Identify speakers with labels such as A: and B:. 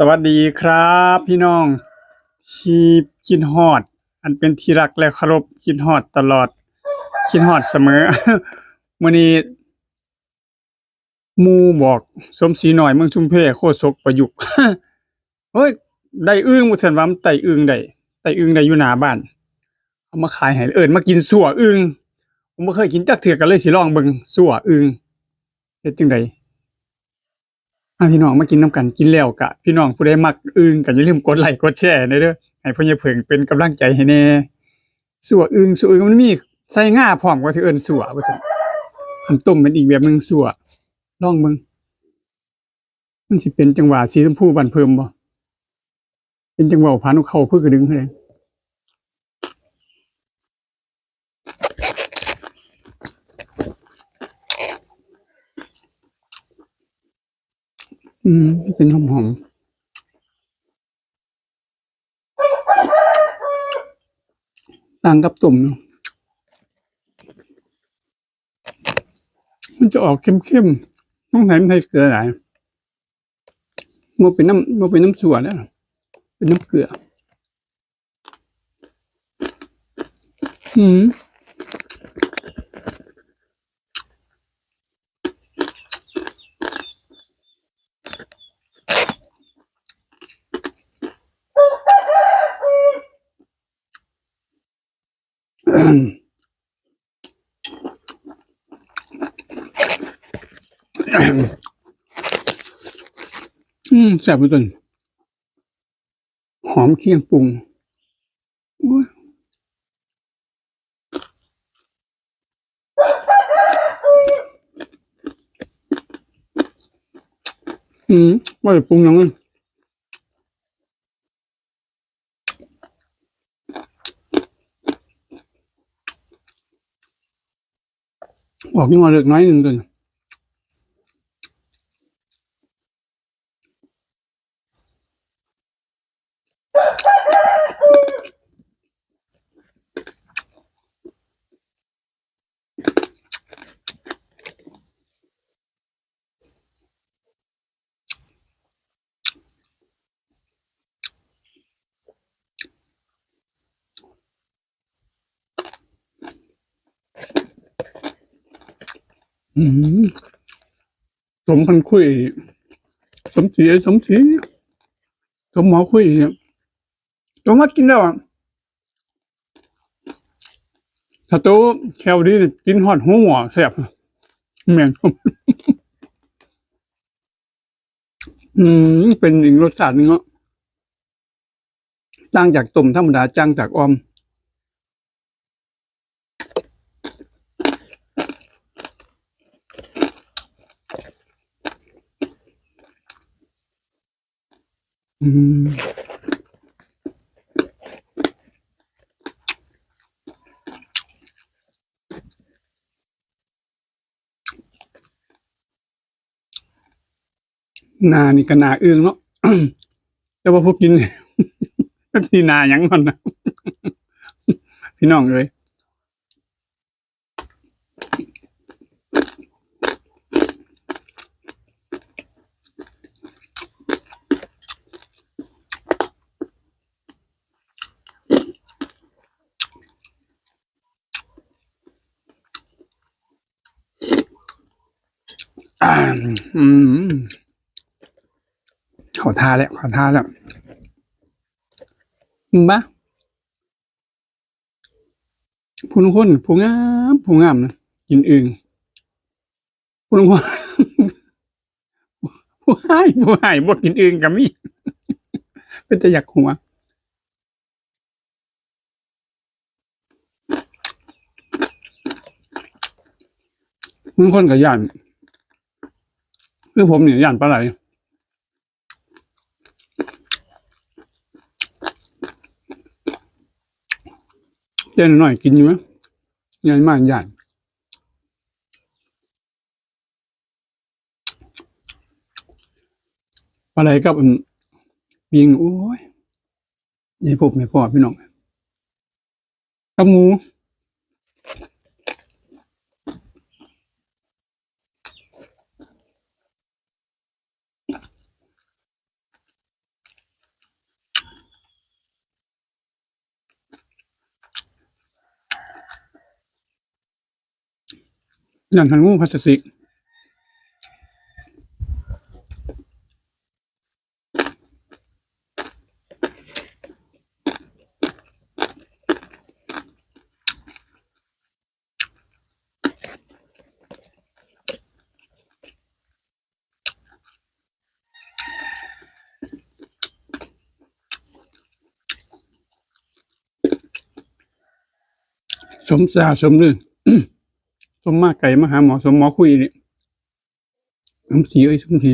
A: สวัสดีครับ พี่น้องที่คิดฮอด อันเป็นที่รักและเคารพคิดฮอดตลอด คิดฮอดเสมอมื้อนี้มูบอกสมศรีหน่อยเมืองชุมเพโคศกประยุกเฮ้ยได้อึ้งบ่ซั่นว่ามันไตอึ้งได้ไตอึ้งได้อยู่หน้าบ้าน เอามาขายให้เอิ้นมากินสั่วอึ้งผมบ่เคยกินจักเทื่อก็เลยสิลองเบิ่งสั่วอึ้งเฮ็ดจังได พี่น้องมากินน้ำกันกินแล้วกะพี่น้องผู้ใดมักอึ้งก็อย่าลืมกดไลค์กดแชร์ให้เด้อให้พ่อใหญ่เผิงเป็นกำลังใจให้แน่สัวอึ้งสัวอึ้งมันมีใส่ง่าพร้อมกว่าที่เอิ้นสัวว่าซั่นคันต้มเป็นอีกแบบหนึงสัวลองเบิ่งมันสิเป็นจังหวะสีชมพูบันเพิ่มบ่เป็นจังหวะพานุเข้าพือกระดึงเท่านั้น อืมเป็นหอมๆต่างกับต้มเนาะมันจะออกเข้มๆต้องใส่ไม่ใส่เกลือหลายมันเป็นน้ำมันเป็นน้ำส่วนแล้วเป็นน้ำเกลือ อืม อืมแซ่บไปจนหอมเคี่ยงปรุงอ้ยอืมว่าจะปรุงยังไง ออกนี่มาเล็กน้อยหนึ่งจน สมพันคุย สมศรีสมศรีสมหมอคุยเนี่ยตัวมากินแล้วอะถ้าโตวแคลดีเนี่กินหอดหัวหมอแซ่บแม่งอืมเป็นอีกรสชาติหนึงเนาะจ้างจากต้มธรรมดาจ้างจากออม อืมนานี่ก็นาเอื้องเนาะแต่ว่าพวกกินก็ทีนายังมันนะพี่น้องเลย ขอท่าแล้ว ขอท่าแล้วมึงบ้าผู้นุ่งคนผู้งามผู้งามนะกินอึงผู้นุ่งคนผู้ให้ผู้ให้บ่กินอึงกับมี่เป็นจะอยากหัวมึงคนกับย่าน คือผมเนี่ยย่านปลาไหลเต้นหน่อยกินอยู่ไหมย่านมากย่านปลาไหลกับปิงโอ้ยนี่พบไม่พอพี่น้องกับหมู นั่นทันงูพลาสติกสมสาสมลือ สมมาไก่มาหาหมอสมหมอคุยนี่สมสีไอ้สมสี